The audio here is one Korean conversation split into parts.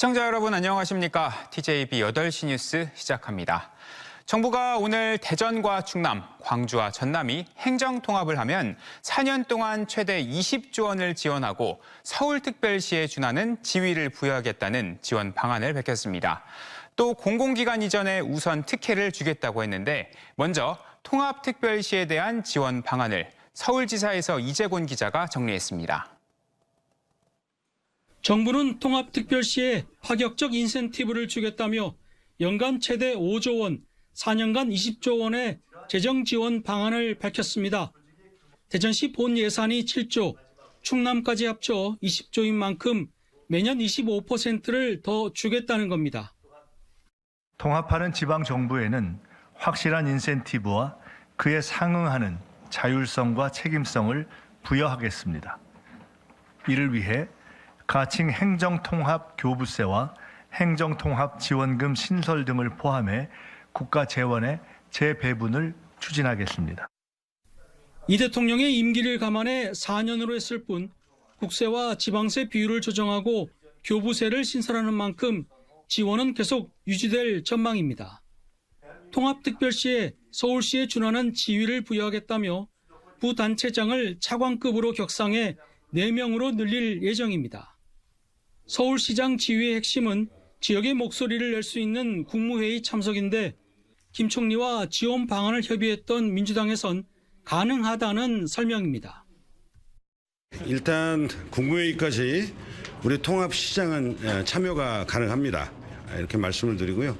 시청자 여러분 안녕하십니까? TJB 8시 뉴스 시작합니다. 정부가 오늘 대전과 충남, 광주와 전남이 행정 통합을 하면 4년 동안 최대 20조 원을 지원하고 서울특별시에 준하는 지위를 부여하겠다는 지원 방안을 밝혔습니다. 또 공공기관 이전에 우선 특혜를 주겠다고 했는데 먼저 통합특별시에 대한 지원 방안을 서울지사에서 이재곤 기자가 정리했습니다. 정부는 통합특별시에 파격적 인센티브를 주겠다며 연간 최대 5조 원, 4년간 20조 원의 재정 지원 방안을 밝혔습니다. 대전시 본 예산이 7조, 충남까지 합쳐 20조인 만큼 매년 25%를 더 주겠다는 겁니다. 통합하는 지방 정부에는 확실한 인센티브와 그에 상응하는 자율성과 책임성을 부여하겠습니다. 이를 위해 가칭 행정통합 교부세와 행정통합 지원금 신설 등을 포함해 국가 재원의 재배분을 추진하겠습니다. 이 대통령의 임기를 감안해 4년으로 했을 뿐 국세와 지방세 비율을 조정하고 교부세를 신설하는 만큼 지원은 계속 유지될 전망입니다. 통합특별시에 서울시에 준하는 지위를 부여하겠다며 부단체장을 차관급으로 격상해 4명으로 늘릴 예정입니다. 서울시장 지위의 핵심은 지역의 목소리를 낼 수 있는 국무회의 참석인데 김 총리와 지원 방안을 협의했던 민주당에선 가능하다는 설명입니다. 일단 국무회의까지 우리 통합시장은 예, 참여가 가능합니다. 이렇게 말씀을 드리고요.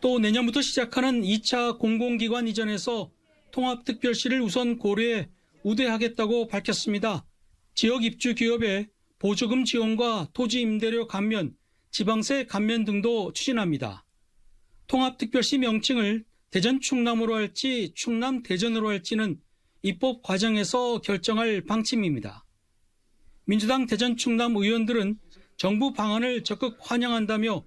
또 내년부터 시작하는 2차 공공기관 이전에서 통합특별시를 우선 고려해 우대하겠다고 밝혔습니다. 지역 입주 기업의 보조금 지원과 토지 임대료 감면, 지방세 감면 등도 추진합니다. 통합특별시 명칭을 대전 충남으로 할지 충남 대전으로 할지는 입법 과정에서 결정할 방침입니다. 민주당 대전 충남 의원들은 정부 방안을 적극 환영한다며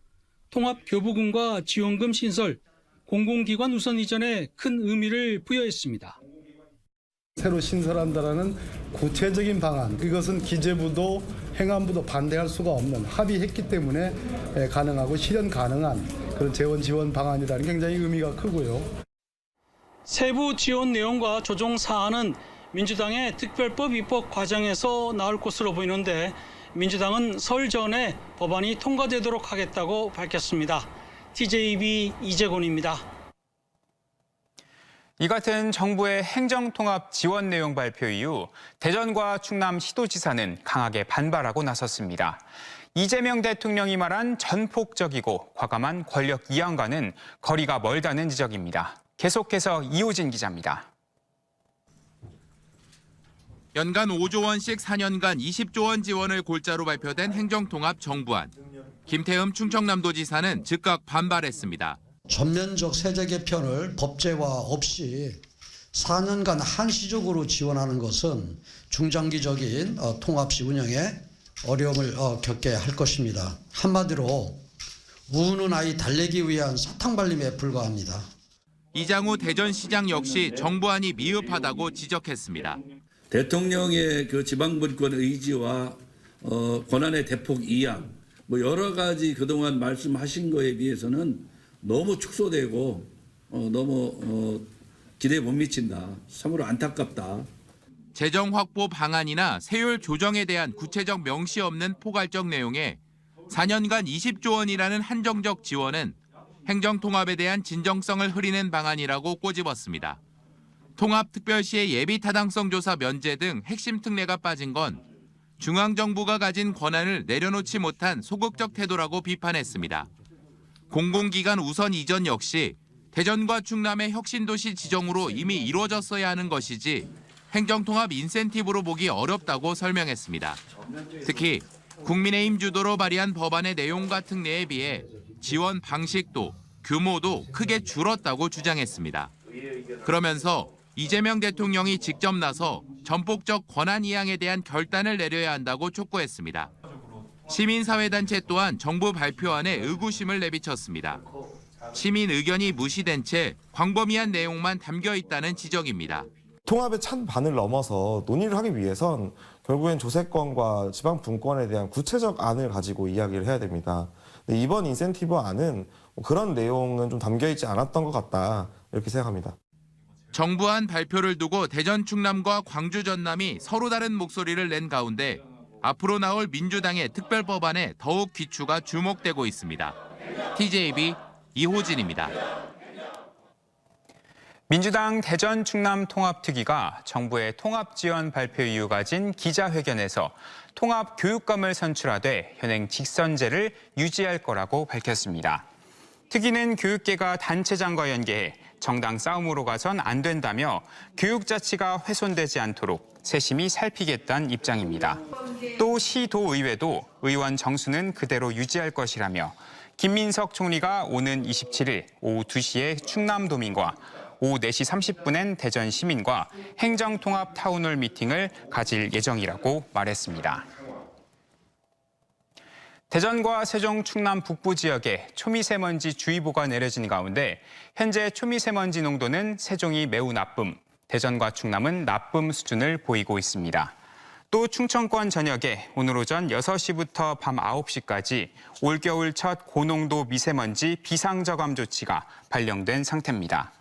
통합 교부금과 지원금 신설, 공공기관 우선 이전에 큰 의미를 부여했습니다. 새로 신설한다라는 구체적인 방안 이것은 기재부도 행안부도 반대할 수가 없는 합의했기 때문에 에, 가능하고 실현 가능한 그런 재원 지원 방안이라는 게 굉장히 의미가 크고요. 세부 지원 내용과 조정 사안은 민주당의 특별법 입법 과정에서 나올 것으로 보이는데 민주당은 설 전에 법안이 통과되도록 하겠다고 밝혔습니다. TJB 이재곤입니다. 이 같은 정부의 행정통합 지원 내용 발표 이후 대전과 충남 시도지사는 강하게 반발하고 나섰습니다. 이재명 대통령이 말한 전폭적이고 과감한 권력 이양과는 거리가 멀다는 지적입니다. 계속해서 이호진 기자입니다. 연간 5조 원씩 4년간 20조 원 지원을 골자로 발표된 행정통합 정부안. 김태흠 충청남도지사는 즉각 반발했습니다. 전면적 세제 개편을 법제화 없이 4년간 한시적으로 지원하는 것은 중장기적인 어, 통합시 운영에 어려움을 어, 겪게 할 것입니다. 한마디로 우는 아이 달래기 위한 사탕 발림에 불과합니다. 이장우 대전시장 역시 정부안이 미흡하다고 지적했습니다. 대통령의 그 지방분권 의지와 어, 권한의 대폭 이양, 뭐 여러 가지 그동안 말씀하신 거에 비해서는 너무 축소되고 어, 너무 어, 기대에 못 미친다. 참으로 안타깝다. 재정 확보 방안이나 세율 조정에 대한 구체적 명시 없는 포괄적 내용에 4년간 20조 원이라는 한정적 지원은 행정 통합에 대한 진정성을 흐리는 방안이라고 꼬집었습니다. 통합 특별시의 예비 타당성 조사 면제 등 핵심 특례가 빠진 건 중앙 정부가 가진 권한을 내려놓지 못한 소극적 태도라고 비판했습니다. 공공기관 우선 이전 역시 대전과 충남의 혁신도시 지정으로 이미 이루어졌어야 하는 것이지 행정통합 인센티브로 보기 어렵다고 설명했습니다. 특히 국민의힘 주도로 발의한 법안의 내용과 특례에 비해 지원 방식도 규모도 크게 줄었다고 주장했습니다. 그러면서 이재명 대통령이 직접 나서 전폭적 권한 이양에 대한 결단을 내려야 한다고 촉구했습니다. 시민사회단체 또한 정부 발표안에 의구심을 내비쳤습니다. 시민 의견이 무시된 채 광범위한 내용만 담겨 있다는 지적입니다. 통합의 찬 반을 넘어서 논의를 하기 위해선 결국엔 조세권과 지방 분권에 대한 구체적 안을 가지고 이야기를 해야 됩니다. 이번 인센티브 안은 뭐 그런 내용은 좀 담겨 있지 않았던 것 같다 이렇게 생각합니다. 정부안 발표를 두고 대전 충남과 광주 전남이 서로 다른 목소리를 낸 가운데 앞으로 나올 민주당의 특별법안에 더욱 귀추가 주목되고 있습니다. TJB 이호진입니다. 민주당 대전 충남 통합특위가 정부의 통합 지원 발표 이후 가진 기자회견에서 통합 교육감을 선출하되 현행 직선제를 유지할 거라고 밝혔습니다. 특위는 교육계가 단체장과 연계해 정당 싸움으로 가선 안 된다며 교육 자치가 훼손되지 않도록 세심히 살피겠다는 입장입니다. 또 시도의회도 의원 정수는 그대로 유지할 것이라며 김민석 총리가 오는 27일 오후 2시에 충남도민과 오후 4시 30분엔 대전 시민과 행정통합 타운홀 미팅을 가질 예정이라고 말했습니다. 대전과 세종 충남 북부 지역에 초미세먼지 주의보가 내려진 가운데 현재 초미세먼지 농도는 세종이 매우 나쁨, 대전과 충남은 나쁨 수준을 보이고 있습니다. 또 충청권 전역에 오늘 오전 6시부터 밤 9시까지 올겨울 첫 고농도 미세먼지 비상저감 조치가 발령된 상태입니다.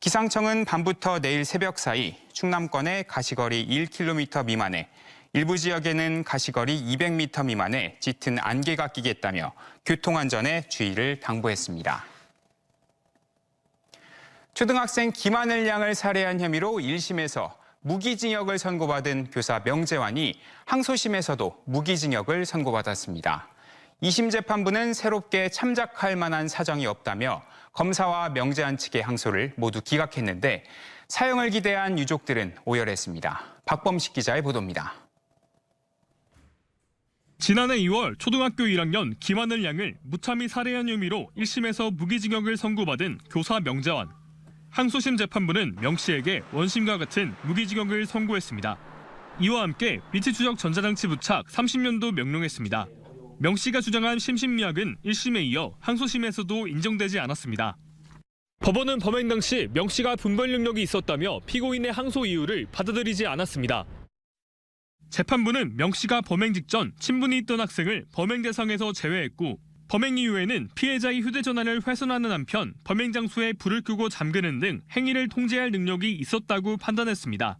기상청은 밤부터 내일 새벽 사이 충남권의 가시거리 1km 미만에 일부 지역에는 가시거리 200m 미만에 짙은 안개가 끼겠다며 교통안전에 주의를 당부했습니다. 초등학생 김하늘 양을 살해한 혐의로 1심에서 무기징역을 선고받은 교사 명재환이 항소심에서도 무기징역을 선고받았습니다. 2심 재판부는 새롭게 참작할 만한 사정이 없다며 검사와 명재환 측의 항소를 모두 기각했는데 사형을 기대한 유족들은 오열했습니다. 박범식 기자의 보도입니다. 지난해 2월 초등학교 1학년 김하늘 양을 무참히 살해한 혐의로 1심에서 무기징역을 선고받은 교사 명재환. 항소심 재판부는 명 씨에게 원심과 같은 무기징역을 선고했습니다. 이와 함께 위치 추적 전자장치 부착 30년도 명령했습니다. 명 씨가 주장한 심신미약은 1심에 이어 항소심에서도 인정되지 않았습니다. 법원은 범행 당시 명 씨가 분별 능력이 있었다며 피고인의 항소 이유를 받아들이지 않았습니다. 재판부는 명 씨가 범행 직전 친분이 있던 학생을 범행 대상에서 제외했고 범행 이후에는 피해자의 휴대전화를 훼손하는 한편 범행 장소에 불을 끄고 잠그는 등 행위를 통제할 능력이 있었다고 판단했습니다.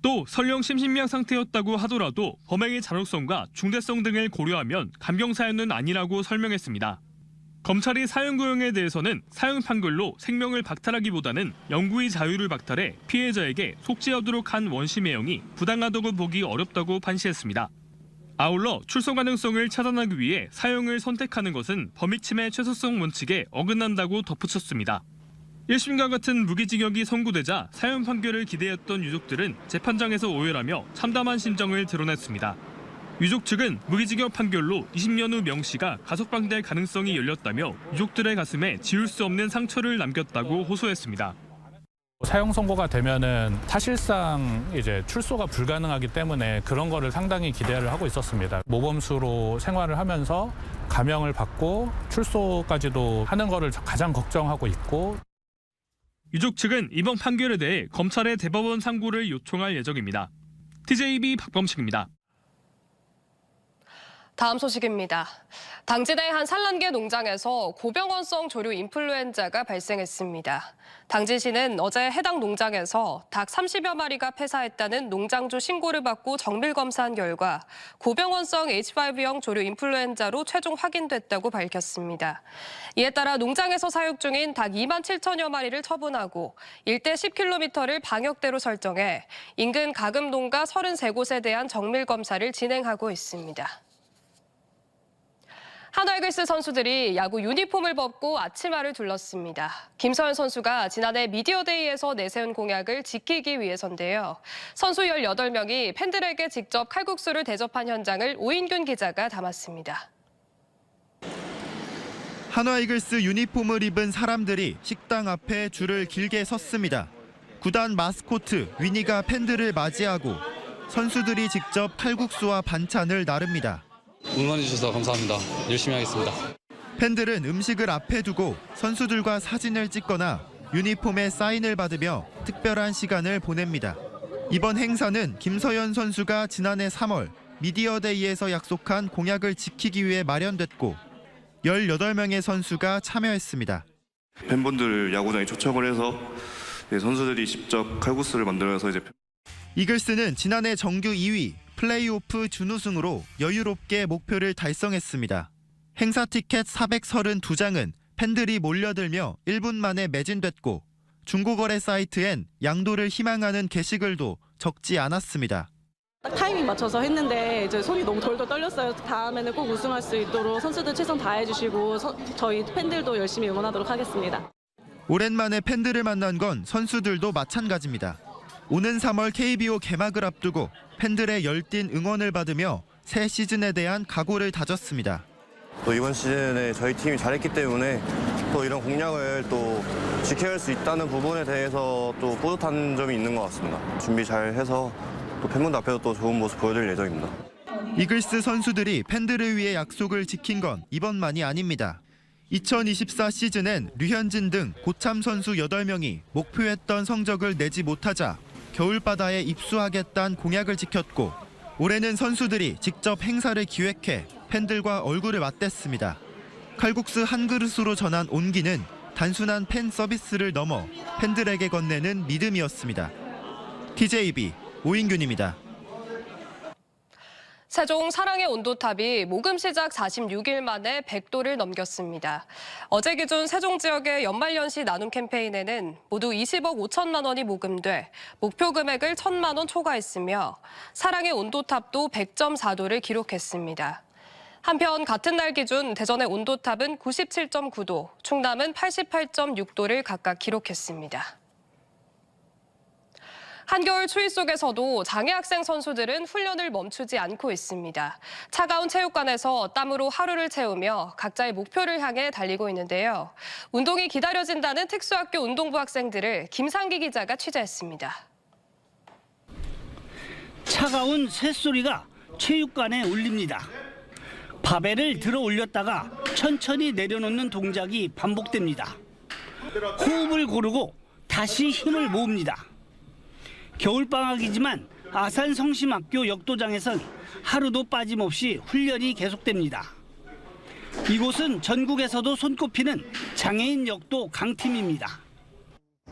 또 설령 심신미약 상태였다고 하더라도 범행의 잔혹성과 중대성 등을 고려하면 감경 사유는 아니라고 설명했습니다. 검찰이 사형 구형에 대해서는 사형 판결로 생명을 박탈하기보다는 영구의 자유를 박탈해 피해자에게 속죄하도록 한 원심 해형이 부당하다고 보기 어렵다고 판시했습니다. 아울러 출소 가능성을 차단하기 위해 사형을 선택하는 것은 범위침해 최소성 원칙에 어긋난다고 덧붙였습니다. 1심과 같은 무기징역이 선고되자 사형 판결을 기대했던 유족들은 재판장에서 오열하며 참담한 심정을 드러냈습니다. 유족 측은 무기징역 판결로 20년 후 명 씨가 가석방될 가능성이 열렸다며 유족들의 가슴에 지울 수 없는 상처를 남겼다고 호소했습니다. 사형 선고가 되면은 사실상 이제 출소가 불가능하기 때문에 그런 거를 상당히 기대를 하고 있었습니다. 모범수로 생활을 하면서 감형을 받고 출소까지도 하는 거를 가장 걱정하고 있고 유족 측은 이번 판결에 대해 검찰의 대법원 상고를 요청할 예정입니다. TJB 박범식입니다. 다음 소식입니다. 당진의 한 산란계 농장에서 고병원성 조류 인플루엔자가 발생했습니다. 당진시는 어제 해당 농장에서 닭 30여 마리가 폐사했다는 농장주 신고를 받고 정밀 검사한 결과 고병원성 H5형 조류 인플루엔자로 최종 확인됐다고 밝혔습니다. 이에 따라 농장에서 사육 중인 닭 2만 7천여 마리를 처분하고 일대 10km를 방역대로 설정해 인근 가금동과 33곳에 대한 정밀 검사를 진행하고 있습니다. 한화이글스 선수들이 야구 유니폼을 벗고 아치마를 둘렀습니다. 김서현 선수가 지난해 미디어데이에서 내세운 공약을 지키기 위해서인데요. 선수 18명이 팬들에게 직접 칼국수를 대접한 현장을 오인균 기자가 담았습니다. 한화 이글스 유니폼을 입은 사람들이 식당 앞에 줄을 길게 섰습니다. 구단 마스코트 위니가 팬들을 맞이하고 선수들이 직접 칼국수와 반찬을 나릅니다. 응원해 주셔서 감사합니다. 열심히 하겠습니다. 팬들은 음식을 앞에 두고 선수들과 사진을 찍거나 유니폼에 사인을 받으며 특별한 시간을 보냅니다. 이번 행사는 김서연 선수가 지난해 3월 미디어데이에서 약속한 공약을 지키기 위해 마련됐고 18명의 선수가 참여했습니다. 팬분들 야구장에 초청을 해서 네, 선수들이 직접 칼국수를 만들어서 이제 이글스는 지난해 정규 2위, 플레이오프 준우승으로 여유롭게 목표를 달성했습니다. 행사 티켓 432장은 팬들이 몰려들며 1분 만에 매진됐고 중고거래 사이트엔 양도를 희망하는 게시글도 적지 않았습니다. 딱 타이밍 맞춰서 했는데 이제 손이 너무 덜덜 떨렸어요. 다음에는 꼭 우승할 수 있도록 선수들 최선 다해주시고 서- 저희 팬들도 열심히 응원하도록 하겠습니다. 오랜만에 팬들을 만난 건 선수들도 마찬가지입니다. 오는 3월 KBO 개막을 앞두고 팬들의 열띤 응원을 받으며 새 시즌에 대한 각오를 다졌습니다. 또 이번 시즌에 저희 팀이 잘했기 때문에 또 이런 공약을 또 지켜야 할수 있다는 부분에 대해서 또 뿌듯한 점이 있는 것 같습니다. 준비 잘 해서 또 팬분들 앞에서 또 좋은 모습 보여드릴 예정입니다. 이글스 선수들이 팬들을 위해 약속을 지킨 건 이번만이 아닙니다. 2024 시즌엔 류현진 등 고참 선수 8명이 목표했던 성적을 내지 못하자 겨울바다에 입수하겠다는 공약을 지켰고 올해는 선수들이 직접 행사를 기획해 팬들과 얼굴을 맞댔습니다. 칼국수 한 그릇으로 전한 온기는 단순한 팬 서비스를 넘어 팬들에게 건네는 믿음이었습니다. TJB 오인균입니다. 세종 사랑의 온도탑이 모금 시작 46일 만에 100도를 넘겼습니다. 어제 기준 세종 지역의 연말연시 나눔 캠페인에는 모두 20억 5천만 원이 모금돼 목표 금액을 1천만 원 초과했으며 사랑의 온도탑도 100.4도를 기록했습니다. 한편 같은 날 기준 대전의 온도탑은 97.9도, 충남은 88.6도를 각각 기록했습니다. 한겨울 추위 속에서도 장애 학생 선수들은 훈련을 멈추지 않고 있습니다. 차가운 체육관에서 땀으로 하루를 채우며 각자의 목표를 향해 달리고 있는데요. 운동이 기다려진다는 특수학교 운동부 학생들을 김상기 기자가 취재했습니다. 차가운 새소리가 체육관에 울립니다. 바벨을 들어 올렸다가 천천히 내려놓는 동작이 반복됩니다. 호흡을 고르고 다시 힘을 모읍니다. 겨울방학이지만 아산 성심학교 역도장에선 하루도 빠짐없이 훈련이 계속됩니다. 이곳은 전국에서도 손꼽히는 장애인 역도 강팀입니다.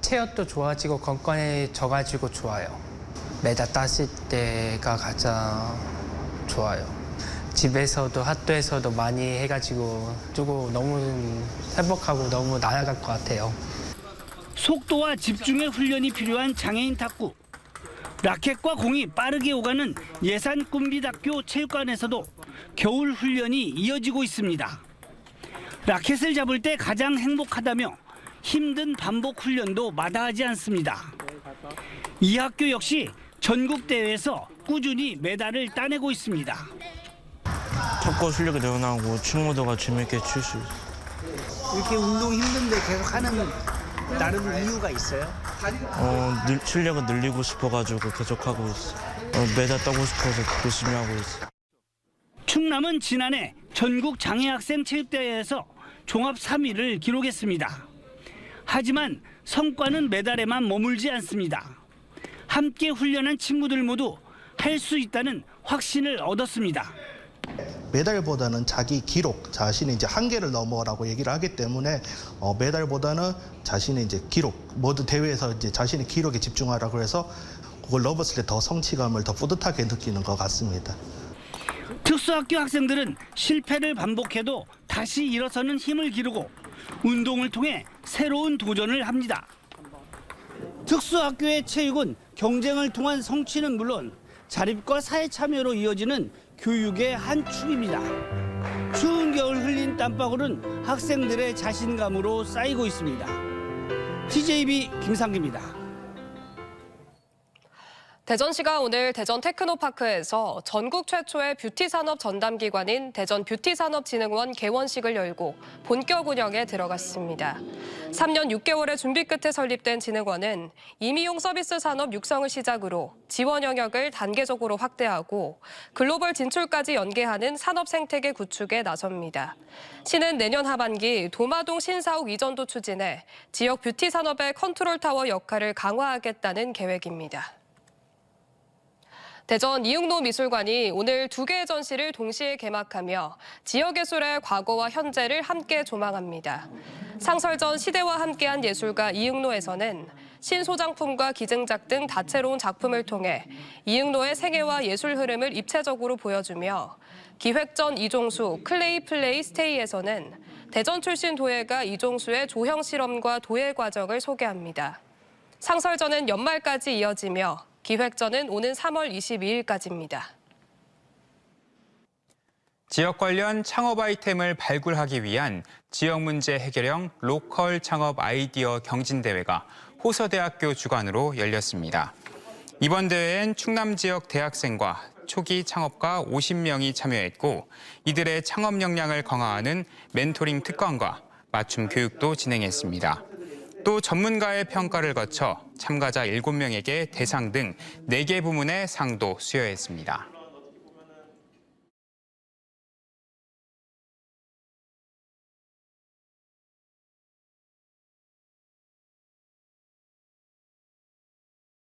체력도 좋아지고 건강해져가지고 좋아요. 메달 따실 때가 가장 좋아요. 집에서도 학교에서도 많이 해가지고 조금 너무 행복하고 너무 나아갈 것 같아요. 속도와 집중의 훈련이 필요한 장애인 탁구. 라켓과 공이 빠르게 오가는 예산 꿈비학교 체육관에서도 겨울 훈련이 이어지고 있습니다. 라켓을 잡을 때 가장 행복하다며 힘든 반복 훈련도 마다하지 않습니다. 이 학교 역시 전국 대회에서 꾸준히 메달을 따내고 있습니다. 탁구 실력이 늘어나고 친구들과 재밌게 칠 수 있어요. 이렇게 운동 힘든데 계속 하는 나름 이유가 있어요? 어, 늘, 실력을 늘리고 싶어가지고 계속 하고 있어요. 어, 메달 따고 싶어서 열심히 하고 있어요. 충남은 지난해 전국 장애학생 체육대회에서 종합 3위를 기록했습니다. 하지만 성과는 메달에만 머물지 않습니다. 함께 훈련한 친구들 모두 할 수 있다는 확신을 얻었습니다. 메달보다는 자기 기록, 자신의 이제 한계를 넘어라고 얘기를 하기 때문에 어, 메달보다는 자신의 이제 기록, 모든 대회에서 이제 자신의 기록에 집중하라고 해서 그걸 넘었을 때 더 성취감을 더 뿌듯하게 느끼는 것 같습니다. 특수학교 학생들은 실패를 반복해도 다시 일어서는 힘을 기르고 운동을 통해 새로운 도전을 합니다. 특수학교의 체육은 경쟁을 통한 성취는 물론 자립과 사회 참여로 이어지는 교육의 한 축입니다. 추운 겨울 흘린 땀방울은 학생들의 자신감으로 쌓이고 있습니다. TJB 김상기입니다. 대전시가 오늘 대전 테크노파크에서 전국 최초의 뷰티 산업 전담 기관인 대전 뷰티산업진흥원 개원식을 열고 본격 운영에 들어갔습니다. 3년 6개월의 준비 끝에 설립된 진흥원은 임의용 서비스 산업 육성을 시작으로 지원 영역을 단계적으로 확대하고 글로벌 진출까지 연계하는 산업 생태계 구축에 나섭니다. 시는 내년 하반기 도마동 신사옥 이전도 추진해 지역 뷰티 산업의 컨트롤 타워 역할을 강화하겠다는 계획입니다. 대전 이응노 미술관이 오늘 두 개의 전시를 동시에 개막하며 지역예술의 과거와 현재를 함께 조망합니다. 상설전 시대와 함께한 예술가 이응노에서는 신소장품과 기증작 등 다채로운 작품을 통해 이응노의 생애와 예술 흐름을 입체적으로 보여주며 기획전 이종수 클레이 플레이 스테이에서는 대전 출신 도예가 이종수의 조형 실험과 도예 과정을 소개합니다. 상설전은 연말까지 이어지며 기획전은 오는 3월 22일까지입니다. 지역 관련 창업 아이템을 발굴하기 위한 지역 문제 해결형 로컬 창업 아이디어 경진대회가 호서대학교 주관으로 열렸습니다. 이번 대회엔 충남 지역 대학생과 초기 창업가 50명이 참여했고 이들의 창업 역량을 강화하는 멘토링 특강과 맞춤 교육도 진행했습니다. 또 전문가의 평가를 거쳐 참가자 7명에게 대상 등 4개 부문의 상도 수여했습니다.